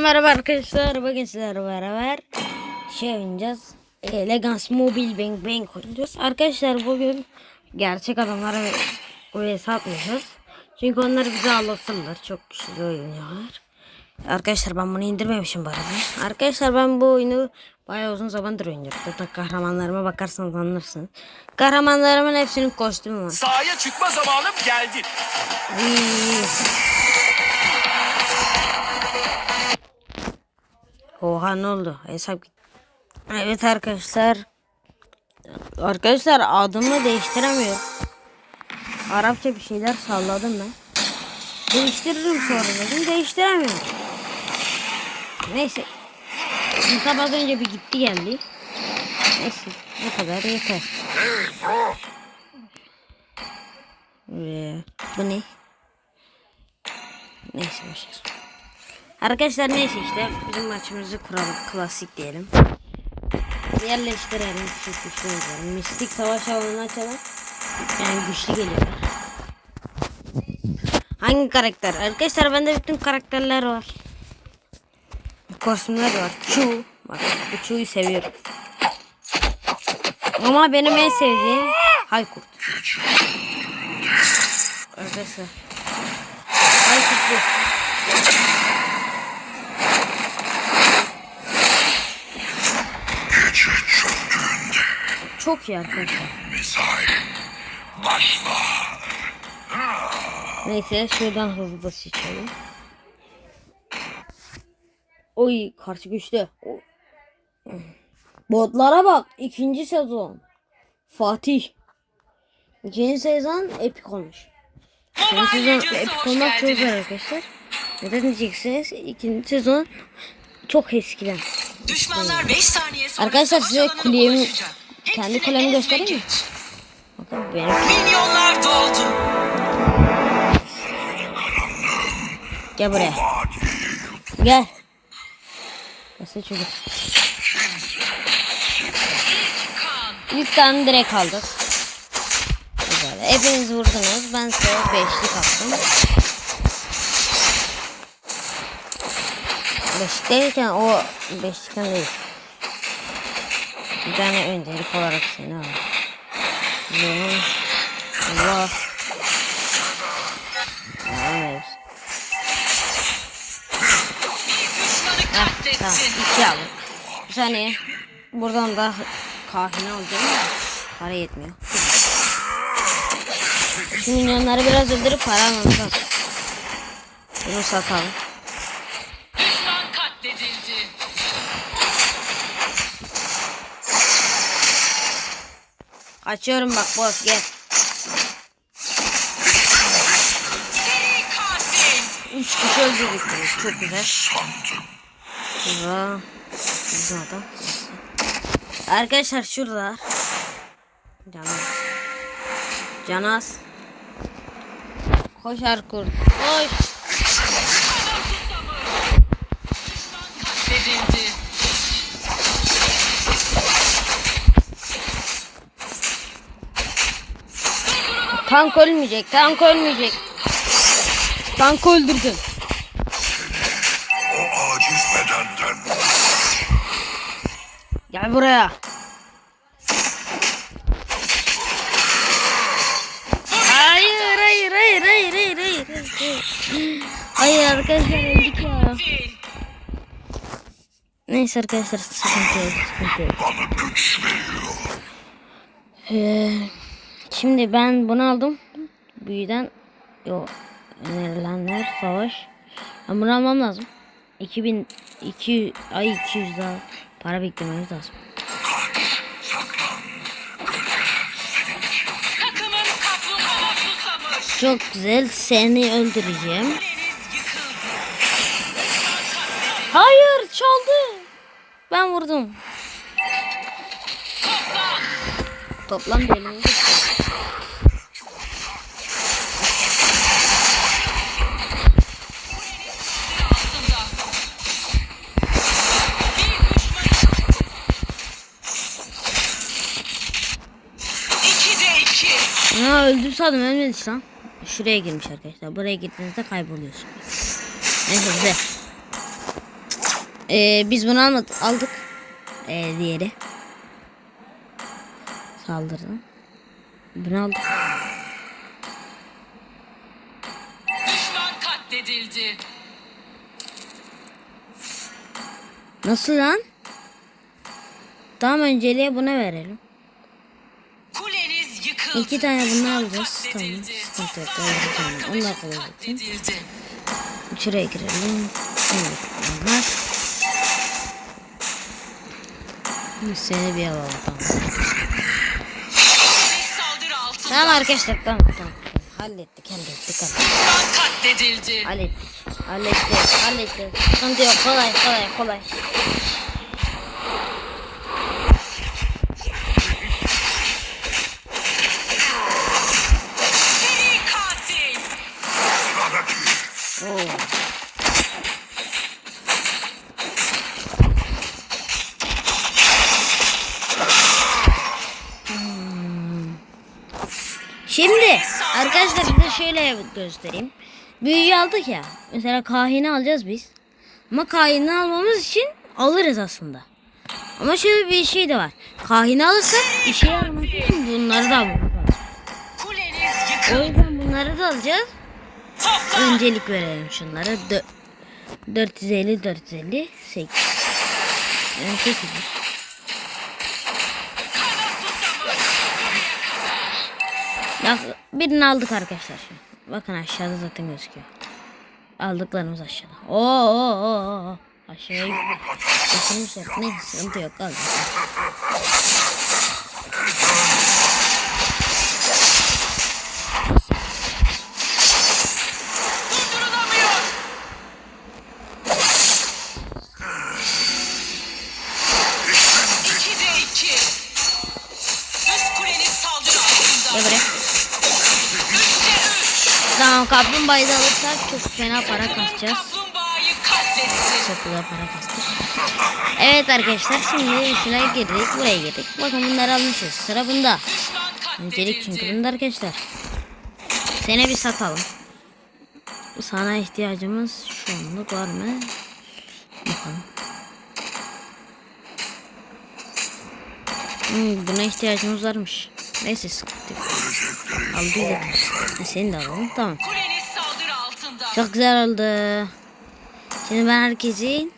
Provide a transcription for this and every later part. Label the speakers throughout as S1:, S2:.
S1: Merhaba arkadaşlar, bugün sizlerle beraber şey oynayacağız. Elegance Mobile Bang Bang oynayacağız. Arkadaşlar bugün gerçek adamlara oraya satmayacağız. Çünkü onlar bizi ağlasınlar. Çok güçlü oynuyorlar. Arkadaşlar ben bunu indirmemişim arada. Arkadaşlar ben bu oyunu bayağı uzun zamandır oynuyorum. Zaten kahramanlarıma bakarsanız anlarsınız. Kahramanlarımın hepsinin kostümü var.
S2: Sahaya çıkma zamanım geldi.
S1: Oha ne oldu? Hesap. Evet arkadaşlar. Arkadaşlar adımı değiştiremiyorum. Arapça bir şeyler salladım ben. Değiştiririm sonra dedim. Değiştiremiyorum. Neyse. Hesap az önce bir gitti geldi. Neyse. Bu kadar yeter. Ee, bu ne? Neyse boşver. Arkadaşlar neyse işte bizim maçımızı kuralım. Klasik diyelim. Yerleştirelim. Şu güçlü oyuncuları. Mistik savaş alanını açalım. Yani güçlü geliyorlar. Hangi karakter? Arkadaşlar bende bütün karakterler var. Kostümler var. Chu. Bak bu Chu'yu seviyorum. Ama benim en sevdiğim Haykurt. Arkadaşlar. Haykurt bu.
S3: Gece çöktüğünde
S1: Çok iyi arkadaşlar. Neyse şuradan hızlı seçelim. Oy karşı güçlü. Botlara bak. ikinci sezon. Fatih. İkinci sezon epik olmuş. İkinci sezon epik olmak çok zor arkadaşlar. Neden diyeceksiniz? İkinci sezon çok eskiden.
S4: Düşmanlar 5 saniye sonra
S1: Arkadaşlar size kulemi-. Kendi
S4: ve
S1: göstereyim mi? Bakın benim.
S4: Milyonlar doldu.
S1: Gel buraya. Gel. Nasıl çocuk? İlk tane direkt aldık. Güzel. Hepiniz vurdunuz. Ben size beşlik attım. Beşlik değilken o beşlikten değil. Tane öncelik olarak seni al. Benim Allah. Evet.
S4: Katletti.
S1: tamam iki aldık. Bir saniye. Buradan da kahine alacağım da para yetmiyor. Şu milyonları biraz öldürüp para almamız lazım. Bunu satalım. Açıyorum bak boss gel. Üç kişi öldürdük. Çok güzel. Şurada. Bizim adam. Arkadaşlar şurada. Canaz. Canaz. Koş Arkur. Koş. Tank ölmeyecek. Tank ölmeyecek. Tank öldürdün.
S3: O aciz bedenden
S1: Gel buraya. Hayır hayır hayır hayır hayır hayır. hayır. Hayır arkadaşlar öldük ya. Neyse arkadaşlar sıkıntı yok sıkıntı yok.
S3: bana güç veriyor.
S1: Ee, şimdi ben bunu aldım. Büyüden yo önerilenler savaş. Ben bunu almam lazım. 2200 ay 200 daha para beklememiz lazım. Çok güzel seni öldüreceğim. Hayır çaldı. Ben vurdum. Toplam belimi. Ha öldüm sandım ölmedi lan. Şuraya girmiş arkadaşlar. Buraya gittiğinizde kayboluyorsunuz. Neyse güzel. Ee, biz bunu almadık, aldık. Ee, diğeri. Saldırdı. Bunu aldık.
S4: Düşman katledildi.
S1: Nasıl lan? Tamam önceliğe buna verelim. İki tane
S4: Düşman
S1: alacağız. Tamam. Sıkıntı yok. Tamam. Onlar kolay zaten. Şuraya girelim. Şimdi bunlar. Seni bir alalım tamam. Tamam arkadaşlar tamam tamam. Hallettik hallettik hallettik. Hallettik. Hallettik. Hallettik. Sıkıntı yok. Kolay kolay kolay.
S4: Seri katil.
S3: Sıradaki.
S1: Oo. Hmm. Şimdi arkadaşlar size şöyle göstereyim. Büyüyü aldık ya. Mesela kahini alacağız biz. Ama kahini almamız için alırız aslında. Ama şöyle bir şey de var. Kahini alırsak işe yaraması için bunları da.
S4: Kuleniz
S1: O yüzden bunları da alacağız. Öncelik verelim şunlara. Dö 450 450 8. Yani 8.
S4: Kana susamış.
S1: Bak birini aldık arkadaşlar. Bakın aşağıda zaten gözüküyor. Aldıklarımız aşağıda. Oo oo oo. oo. Aşağıya. Ne sıkıntı yok. Aldık. Tamam kaplumbağayı da alırsak çok fena para kasacağız. Çok güzel para kastık. Evet arkadaşlar şimdi işine girdik. Buraya girdik. Bakın bunları almışız. Sıra bunda. Öncelik çünkü bunda arkadaşlar. Seni bir satalım. Sana ihtiyacımız şu anlık var mı? Bakalım. Hmm, buna ihtiyacımız varmış. Neyse sıkıntı Aldıydık. Ha, Seni de alalım. Tamam. Çok güzel oldu. Şimdi ben herkesin...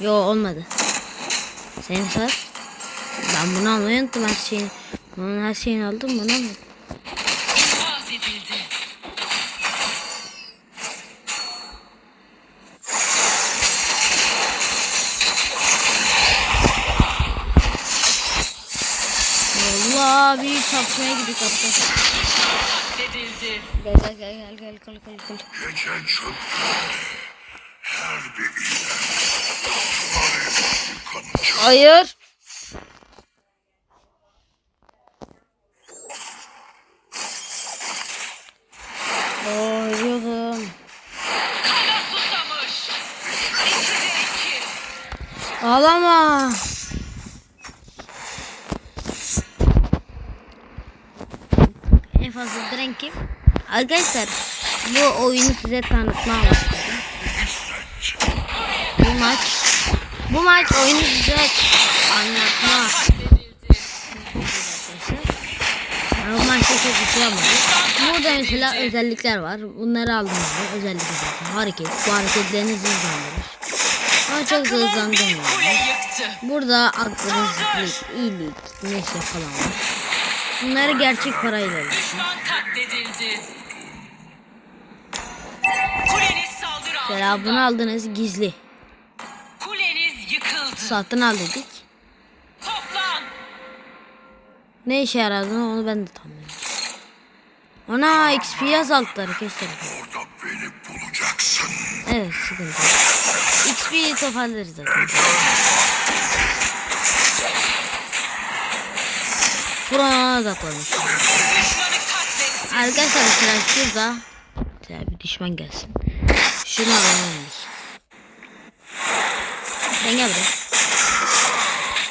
S1: Yo olmadı. Seni sat. Ben bunu almayı unuttum her şeyini. Bunun her şeyini aldım bunu
S4: edildi.
S1: Allah bir çarpmaya gidiyor arkadaşlar. Gel gel gel gel gel gel gel gel.
S3: Gece çöktü. Her bir. Suları yıkanacak.
S1: Hayır. Oyuyorum.
S4: Kana susamış. 2'de 2.
S1: Ağlama. En fazla diren kim? Arkadaşlar bu oyunu size tanıtmam istedim. Bu maç bu maç oyunu size anlatma. Bu maçta çok şey yapmadım. Burada mesela özellikler var. Bunları aldım ben. Özellik zaten. Hareket. Bu hareketlerinizi hızlandırır. Ama çok hızlandırmıyor. Burada akılsızlık, iyilik, neşe falan var. Bunları gerçek parayla alıyorsun. Mesela bunu aldınız gizli.
S4: Kuleniz yıkıldı.
S1: Satın al dedik.
S4: Toplan.
S1: Ne işe yaradığını onu ben de tam bilmiyorum. Ona XP azalttı arkadaşlar.
S3: Orada beni bulacaksın.
S1: Evet sıkıntı. XP'yi toparlarız zaten. Kur'an'a da koymuş. Arkadaşlar şurada bir düşman gelsin. Şirin alanı olmuş. Gel buraya.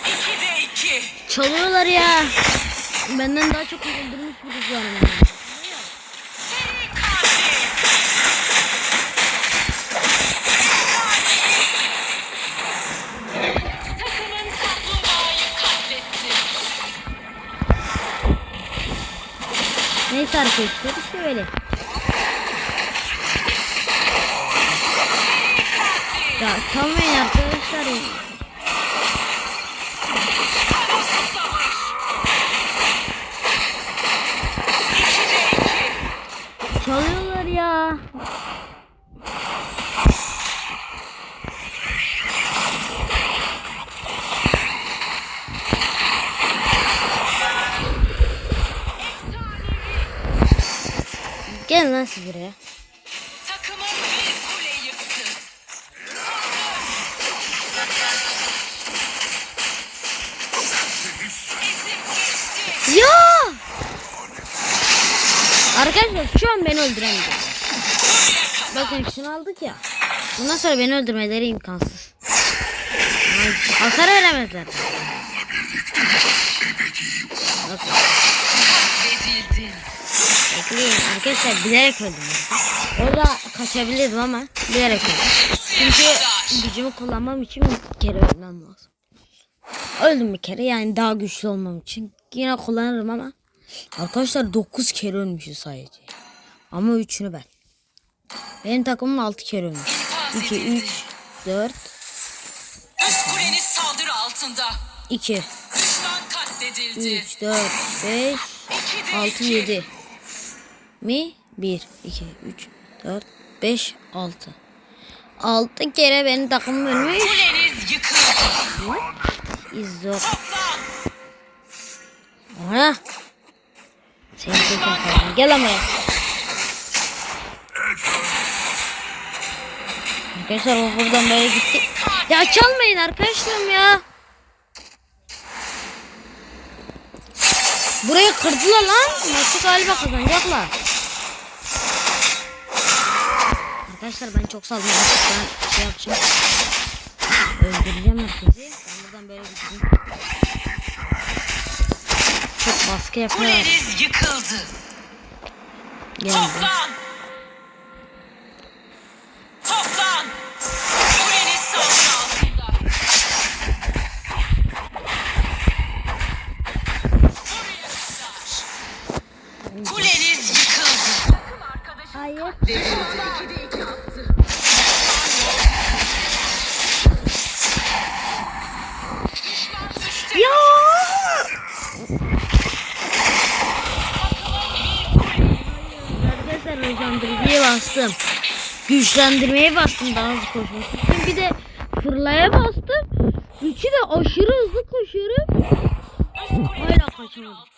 S4: İki de iki.
S1: Çalıyorlar ya. Benden daha çok öldürmüş bu kız
S4: var. Neyse
S1: arkadaşlar işte böyle. Ya çalmayın arkadaşlar. ya. Çalıyorlar ya. Gel lan siz buraya. Aldık ya. Bundan sonra beni öldürmeleri imkansız. Hasar veremezler. Bekleyin arkadaşlar bilerek öldüm. Orada kaçabilirdim ama bilerek öldüm. Çünkü gücümü kullanmam için bir kere ölmem lazım. Öldüm bir kere yani daha güçlü olmam için. Yine kullanırım ama. Arkadaşlar 9 kere ölmüşüz sadece. Ama 3'ünü ben. Benim takımım 6 kere ölmüş. 2, 3, 4,
S4: Üst kuleniz saldırı altında.
S1: 2,
S4: Düşman katledildi.
S1: 3, 4, 5,
S4: İki de
S1: 6,
S4: iki.
S1: 7 mi? 1, 2, 3, 4, 5, 6. 6 kere benim takımım ölmüş.
S4: Kuleniz yıkıldı.
S1: İzzo.
S4: Toplan.
S1: Aha. Seni korkarım. Gel ama. Arkadaşlar o buradan böyle gitti. Ya çalmayın arkadaşlarım ya. Burayı kırdılar lan. Maçı galiba kazanacaklar. Arkadaşlar ben çok saldım. Ben şey yapacağım. Öldüreceğim herkesi. Ben buradan böyle gideyim. Çok baskı yapıyorlar.
S4: Kuleniz yıkıldı.
S1: Geldi.
S4: Toplan. Kuleniz yıkıldı.
S1: Hayır. Ya! Arkadaşlar hızlandırıcıya bastım. Güçlendirmeye bastım daha hızlı koşmak için. Bir de fırlaya bastım. Üçü de aşırı hızlı koşuyorum. Hala kaçamadım.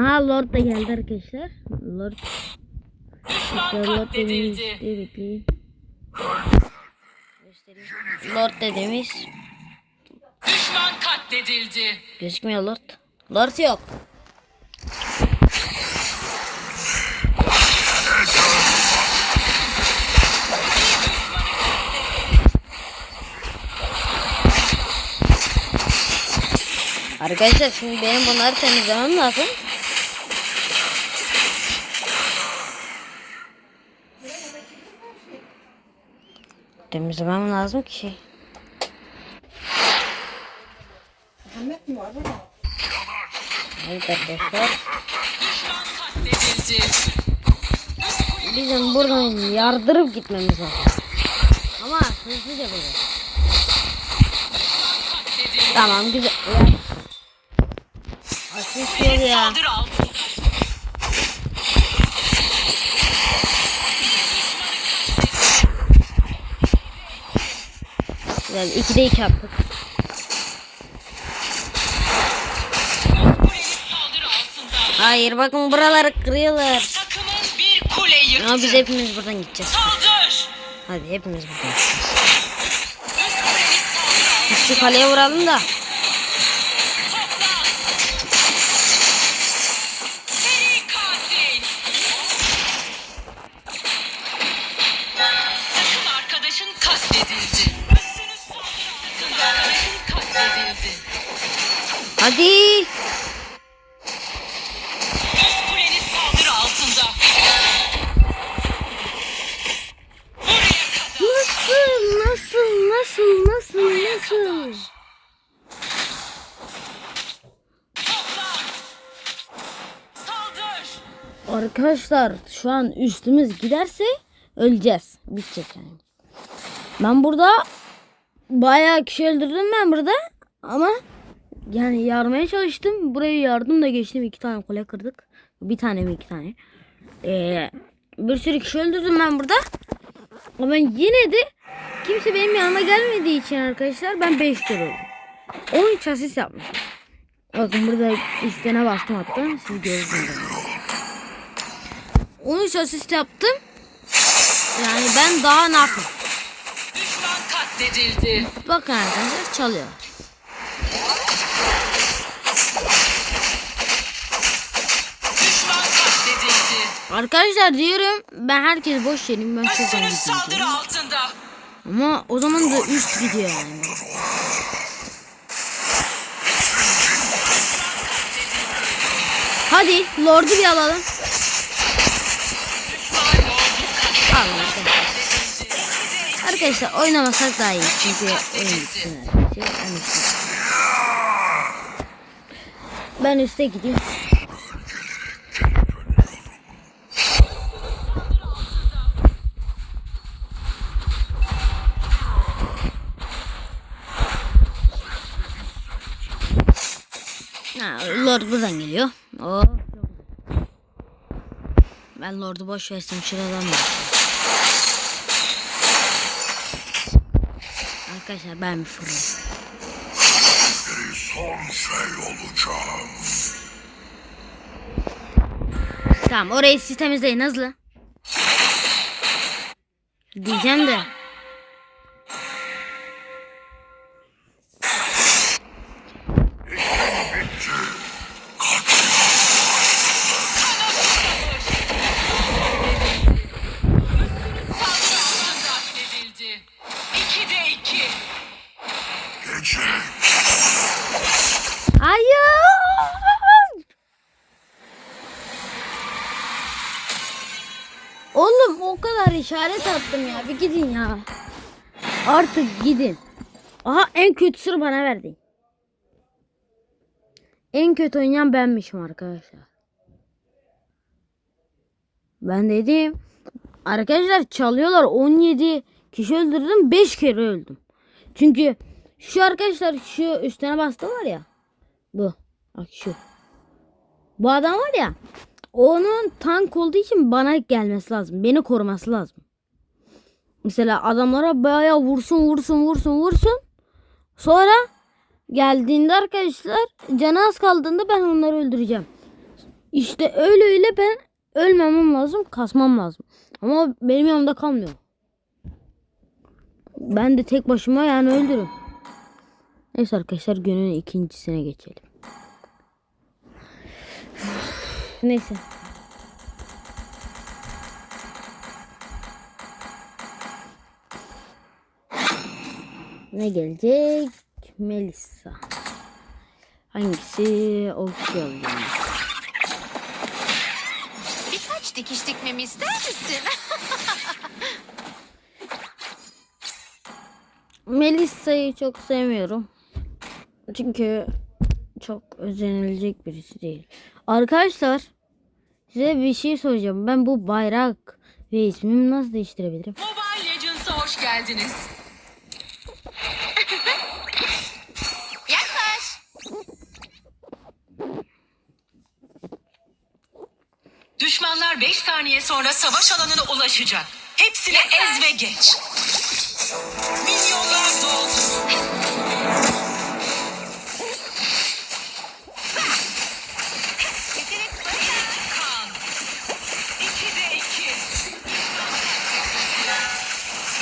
S1: Aha Lord da geldi arkadaşlar. Lord.
S4: Düşman
S1: Lord. Dur bekleyin. Lord dediğimiz.
S4: Düşman katledildi.
S1: Gözükmüyor Lord. Lord yok. Arkadaşlar şimdi benim bunları temizlemem lazım. temizlemem lazım ki. Ahmet mi
S4: var burada? Evet arkadaşlar.
S1: Bizim buradan yardırıp gitmemiz lazım. Ama hızlıca böyle. Tamam güzel. Asıl ya. Güzel. 2'de 2 yaptık.
S4: Kuleniz saldırı altında.
S1: Hayır bakın buraları kırıyorlar. Ama biz hepimiz buradan gideceğiz. Hadi hepimiz buradan gideceğiz. Şu kaleye vuralım da. Hadi. Nasıl, nasıl, nasıl, nasıl, nasıl? Arkadaşlar şu an üstümüz giderse öleceğiz. Bitecek yani. Ben burada bayağı kişi öldürdüm ben burada ama yani yarmaya çalıştım. Buraya yardım da geçtim. iki tane kule kırdık. Bir tane mi iki tane. Ee, bir sürü kişi öldürdüm ben burada. Ama yine de kimse benim yanıma gelmediği için arkadaşlar ben 5 kere öldüm. 13 asist yapmışım. Bakın burada istene bastım hatta. Siz görürsünüz. 13 asist yaptım. Yani ben daha ne yapayım?
S4: Düşman katledildi.
S1: Bakın arkadaşlar çalıyor.
S4: Düşman katledildi.
S1: Arkadaşlar diyorum ben herkes boş yerim ben çok gideceğim.
S4: saldırı altında.
S1: Ama o zaman da üst gidiyor yani. Hadi Lord'u bir alalım. Alın arkadaşlar. Arkadaşlar oynamasak daha iyi çünkü oyun Ben üste gideyim. Lord buradan geliyor. Oo. Ben Lord'u boş versin şuradan mı? Arkadaşlar ben bir fırlayayım.
S3: Son şey olacağım.
S1: Tamam orayı siz temizleyin hızlı. Diyeceğim de.
S4: İki de iki.
S3: Gece
S1: Hayır. Oğlum o kadar işaret attım ya. Bir gidin ya. Artık gidin. Aha en kötüsünü bana verdi. En kötü oynayan benmişim arkadaşlar. Ben dedim. Arkadaşlar çalıyorlar 17 kişi öldürdüm 5 kere öldüm. Çünkü şu arkadaşlar şu üstüne bastı var ya. Bu. Bak şu. Bu adam var ya. Onun tank olduğu için bana gelmesi lazım. Beni koruması lazım. Mesela adamlara bayağı vursun vursun vursun vursun. Sonra geldiğinde arkadaşlar canı az kaldığında ben onları öldüreceğim. İşte öyle öyle ben ölmemem lazım kasmam lazım. Ama benim yanımda kalmıyor. Ben de tek başıma yani öldürürüm. Neyse arkadaşlar günün ikincisine geçelim. Neyse. Ne gelecek? Melissa. Hangisi? Okuyalım.
S5: Birkaç dikiş dikmemi ister misin?
S1: Melissa'yı çok sevmiyorum. Çünkü çok özenilecek birisi değil. Arkadaşlar size bir şey soracağım. Ben bu bayrak ve ismimi nasıl değiştirebilirim?
S4: Mobile Legends'a hoş geldiniz.
S5: Yaklaş.
S4: Düşmanlar 5 saniye sonra savaş alanına ulaşacak. Hepsini ez ve geç. Milyonlar doldu. Kan. İki de iki.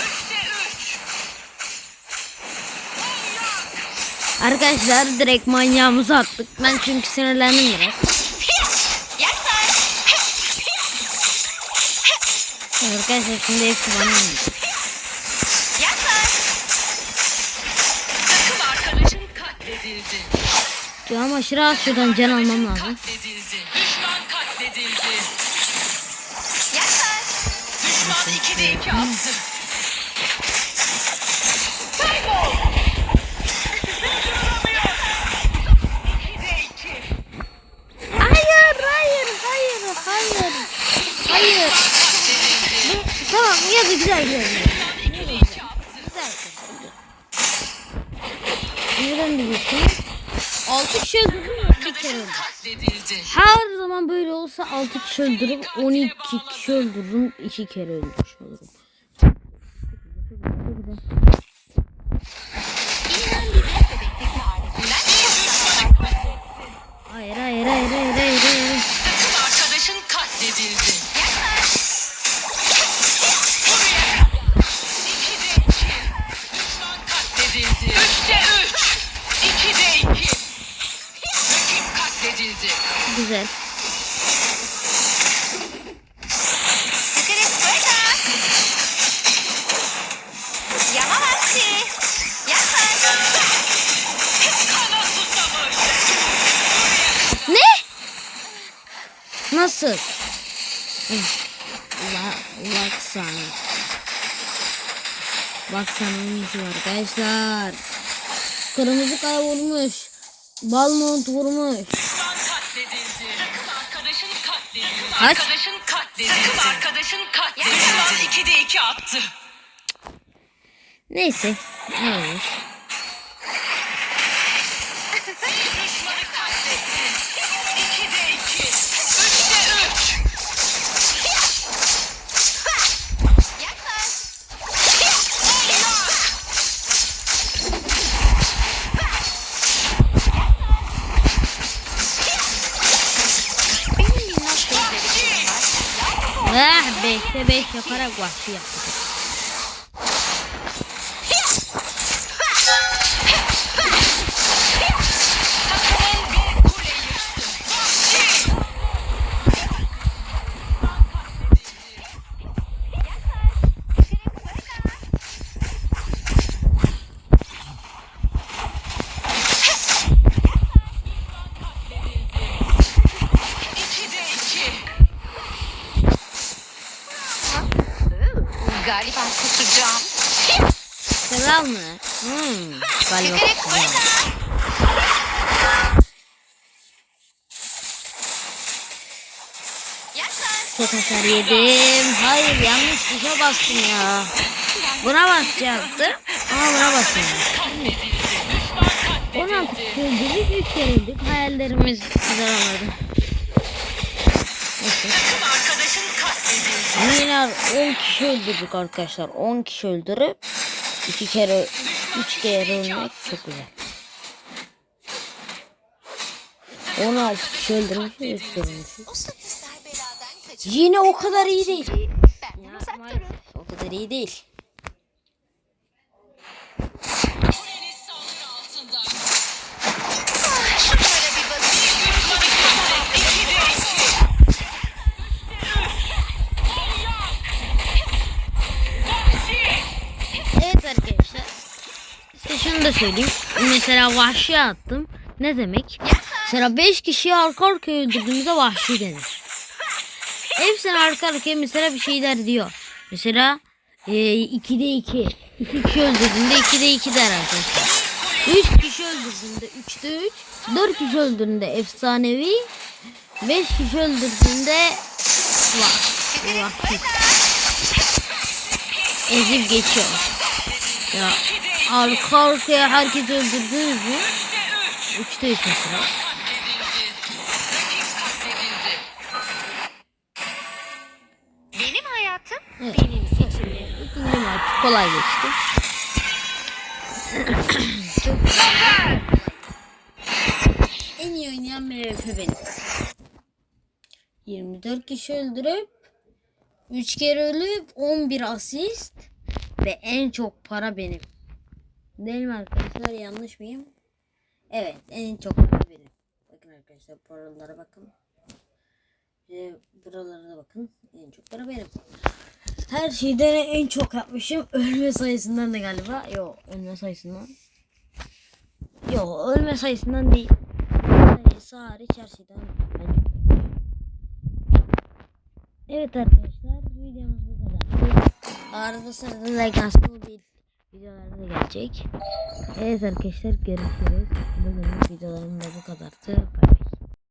S4: Üçte üç. Manyak.
S1: Arkadaşlar direkt manyağımızı attık. Ben çünkü sinirlendim biraz.
S5: Yaklaş.
S1: Arkadaşlar şimdi hepsi bana Ya ama aşırı az şuradan can almam lazım.
S4: Katledildi. Düşman katledildi.
S5: Yaklaş.
S4: Düşman 2'de 2 attı. Kaybol. 2'de 2.
S1: Hayır hayır hayır hayır. Hayır. Bu- Tamam ya da güzel güzel. Güzel. Güzel. Nereden biliyorsun? Altı kişi.
S4: Katledildi.
S1: Her zaman böyle olsa 6 kişi öldürüp 12 kişi öldürürüm 2 kere öldürmüş olurum. Güzel. Ne? Nasıl? Allah bak sana. Bak sana oyuncu arkadaşlar. Kırmızı kaybolmuş. Balmont vurmuş. Kaç?
S4: Arkadaşın katledildi. Takım arkadaşın katledildi. Düşman ikide iki attı.
S1: Neyse. Ne olur. Ah 5'te 5 bastım ya. Buna basacaktım. Ama buna bastım. 16 kişi öldürdük. 3 kere öldük. Hayallerimiz güzel olmadı. Neyse. Yine 10 kişi öldürdük arkadaşlar. 10 kişi öldürüp 2 kere 3 kere ölmek çok güzel. 16 kişi öldürmüşüz, 3 kere ölmüşüz.
S5: O sakızlar beladan kaçır.
S1: Yine o kadar iyi değil. O kadar iyi değil. Evet arkadaşlar. İşte şunu da söyleyeyim. Mesela vahşi attım. Ne demek? Mesela 5 kişiyi arka arkaya öldürdüğümüzde vahşi denir. Hepsini arka arkaya mesela bir şeyler diyor. Mesela e, 2'de 2. 2 kişi öldürdüğünde 2'de 2 der arkadaşlar. 3 kişi öldürdüğünde 3'te 3. 4 kişi öldürdüğünde efsanevi. 5 kişi öldürdüğünde vah, vahşi. Ezip geçiyor. Ya arka arkaya herkes öldürdünüz mü? Üçte üç mesela. Kolay geçti. En iyi oynayan MVP benim. 24 kişi öldürüp 3 kere ölüp 11 asist ve en çok para benim. Değil mi arkadaşlar? Yanlış mıyım? Evet, en çok para benim. Bakın arkadaşlar paralara bakın. Ve buralara da bakın. En çok para benim. Her şeyden en çok yapmışım. Ölme sayısından da galiba. Yok ölme sayısından. Yok ölme sayısından değil. Sayısı hariç her şeyden. Evet arkadaşlar videomuz bu kadar. Arada sırada Legacy bir videoları da gelecek. Evet arkadaşlar görüşürüz. Bugün videolarım da bu kadardı. Bye.